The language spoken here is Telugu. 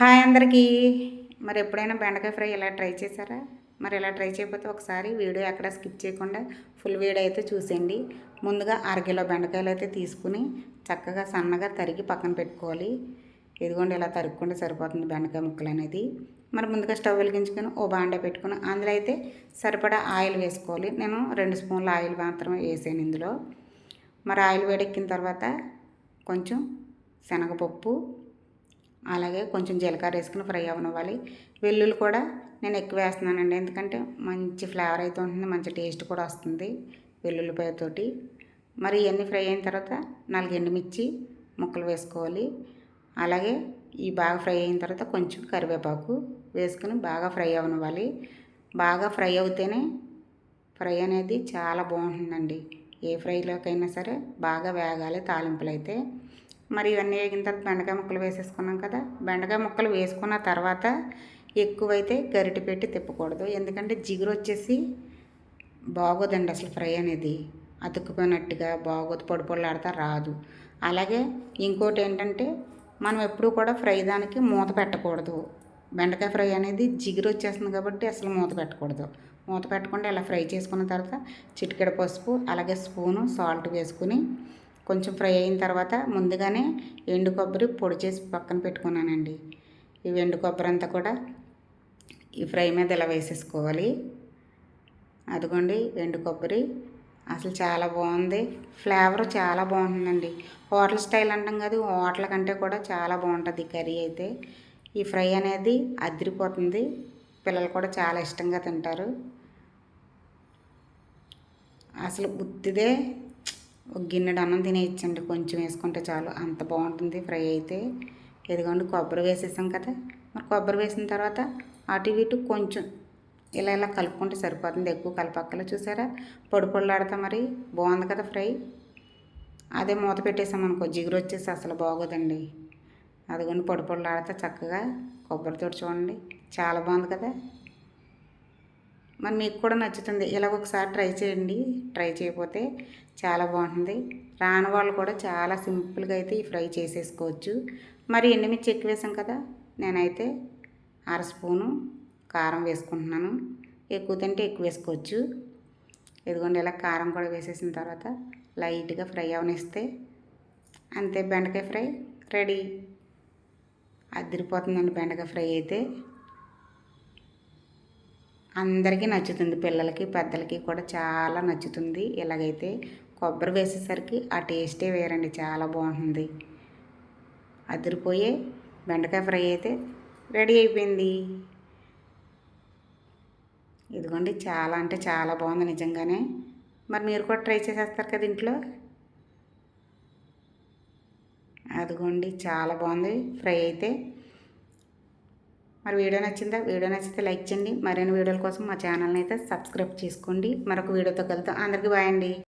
హాయ్ అందరికీ. మరి ఎప్పుడైనా బెండకాయ ఫ్రై ఇలా ట్రై చేశారా? మరి ఇలా ట్రై చేయకపోతే ఒకసారి వీడియో ఎక్కడ స్కిప్ చేయకుండా ఫుల్ వీడియో అయితే చూసేయండి. ముందుగా అరకిలో బెండకాయలు అయితే తీసుకుని చక్కగా సన్నగా తరిగి పక్కన పెట్టుకోవాలి. ఇదిగోండి ఇలా తరుక్కుంటే సరిపోతుంది బెండకాయ ముక్కలు అనేది. మరి ముందుగా స్టవ్ వెలిగించుకొని ఓ బాండ పెట్టుకుని అందులో అయితే సరిపడా ఆయిల్ వేసుకోవాలి. నేను రెండు స్పూన్ల ఆయిల్ మాత్రమే వేసాను ఇందులో. మరి ఆయిల్ వేడెక్కిన తర్వాత కొంచెం శనగపప్పు అలాగే కొంచెం జీలకర్ర వేసుకుని ఫ్రై అవ్వనివ్వాలి వెల్లుల్లి కూడా నేను ఎక్కువ వేస్తున్నానండి. ఎందుకంటే మంచి ఫ్లేవర్ అయితే ఉంటుంది మంచి టేస్ట్ కూడా వస్తుంది వెల్లుల్లిపాయతోటి. మరి ఇవన్నీ ఫ్రై అయిన తర్వాత నాలుగు ఎండుమిర్చి ముక్కలు వేసుకోవాలి. అలాగే ఈ బాగా ఫ్రై అయిన తర్వాత కొంచెం కరివేపాకు వేసుకుని బాగా ఫ్రై అవ్వనివ్వాలి బాగా ఫ్రై అవుతేనే ఫ్రై అనేది చాలా బాగుంటుందండి. ఏ ఫ్రైలోకైనా సరే బాగా వేగాలి తాలింపులు అయితే మరి ఇవన్నీ వేగిన తర్వాత బెండకాయ ముక్కలు వేసేసుకున్నాం కదా. బెండకాయ ముక్కలు వేసుకున్న తర్వాత ఎక్కువైతే గరిటె పెట్టి తిప్పకూడదు. ఎందుకంటే జిగురు వచ్చేసి బాగోదండి అసలు ఫ్రై అనేది. అతుక్కుపోయినట్టుగా బాగోదు. పొడి పొడిలాడితే రాదు. అలాగే ఇంకోటి ఏంటంటే మనం ఎప్పుడూ కూడా ఫ్రై దానికి మూత పెట్టకూడదు. బెండకాయ ఫ్రై అనేది జిగురు వచ్చేస్తుంది కాబట్టి అసలు మూత పెట్టకూడదు. మూత పెట్టకుండా ఇలా ఫ్రై చేసుకున్న తర్వాత చిటికెడ పసుపు అలాగే స్పూను సాల్ట్ వేసుకుని కొంచెం ఫ్రై అయిన తర్వాత ముందుగానే ఎండు కొబ్బరి పొడి చేసి పక్కన పెట్టుకున్నానండి. ఈ ఎండు కొబ్బరి అంతా కూడా ఈ ఫ్రై మీద ఇలా వేసేసుకోవాలి. అదిగోండి ఎండు కొబ్బరి. అసలు చాలా బాగుంది. ఫ్లేవర్ చాలా బాగుంటుందండి. హోటల్ స్టైల్ అంటాం కదా హోటల్ కంటే కూడా చాలా బాగుంటుంది కర్రీ అయితే. ఈ ఫ్రై అనేది అదిరిపోతుంది. పిల్లలు కూడా చాలా ఇష్టంగా తింటారు. అసలు గుత్తిదే ఒక గిన్నెడు అన్నం తినేయచ్చండి. కొంచెం వేసుకుంటే చాలు. అంత బాగుంటుంది ఫ్రై అయితే. ఎదుగోండి కొబ్బరి వేసేసాం కదా. మరి కొబ్బరి వేసిన తర్వాత అటు ఇటు కొంచెం ఇలా ఇలా కలుపుకుంటే సరిపోతుంది. ఎక్కువ కలపక్కలో చూసారా? పొడి పొడిలాడతా మరి. బాగుంది కదా ఫ్రై. అదే మూత పెట్టేసాం అనుకో జిగురు వచ్చేసి అసలు బాగోదండి. అదిగోండి పొడి పొడిలాడితే చక్కగా కొబ్బరితో చూడండి. చాలా బాగుంది కదా. మరి మీకు కూడా నచ్చుతుంది. ఇలా ఒకసారి ట్రై చేయండి. ట్రై చేయకపోతే చాలా బాగుంటుంది. రాని వాళ్ళు కూడా చాలా సింపుల్గా అయితే ఈ ఫ్రై చేసేసుకోవచ్చు. మరి ఎండుమిర్చి ఎక్కువ వేసాం కదా నేనైతే అర స్పూను కారం వేసుకుంటున్నాను. ఎక్కువ తింటే ఎక్కువ వేసుకోవచ్చు. ఇదిగోండి ఇలా కారం కూడా వేసేసిన తర్వాత లైట్గా ఫ్రై అవనిస్తే అంతే బెండకాయ ఫ్రై రెడీ. అదిరిపోతుందండి బెండకాయ ఫ్రై అయితే. అందరికీ నచ్చుతుంది. పిల్లలకి పెద్దలకి కూడా చాలా నచ్చుతుంది. ఇలాగైతే కొబ్బరి వేసేసరికి ఆ టేస్టే వేరండి. చాలా బాగుంటుంది. అదిరిపోయే బెండకాయ ఫ్రై అయితే రెడీ అయిపోయింది. ఇదిగోండి చాలా అంటే చాలా బాగుంది నిజంగానే. మరి మీరు కూడా ట్రై చేసేస్తారు కదా ఇంట్లో? అదిగోండి చాలా బాగుంది. ఫ్రై అయితే మరి వీడియో నచ్చిందా? వీడియో నచ్చితే లైక్ చేయండి. మరిన్ని వీడియోల కోసం మా ఛానల్ని అయితే సబ్స్క్రైబ్ చేసుకోండి. మరొక వీడియోతో కలుద్దాం. అందరికీ బాయ్ అండి.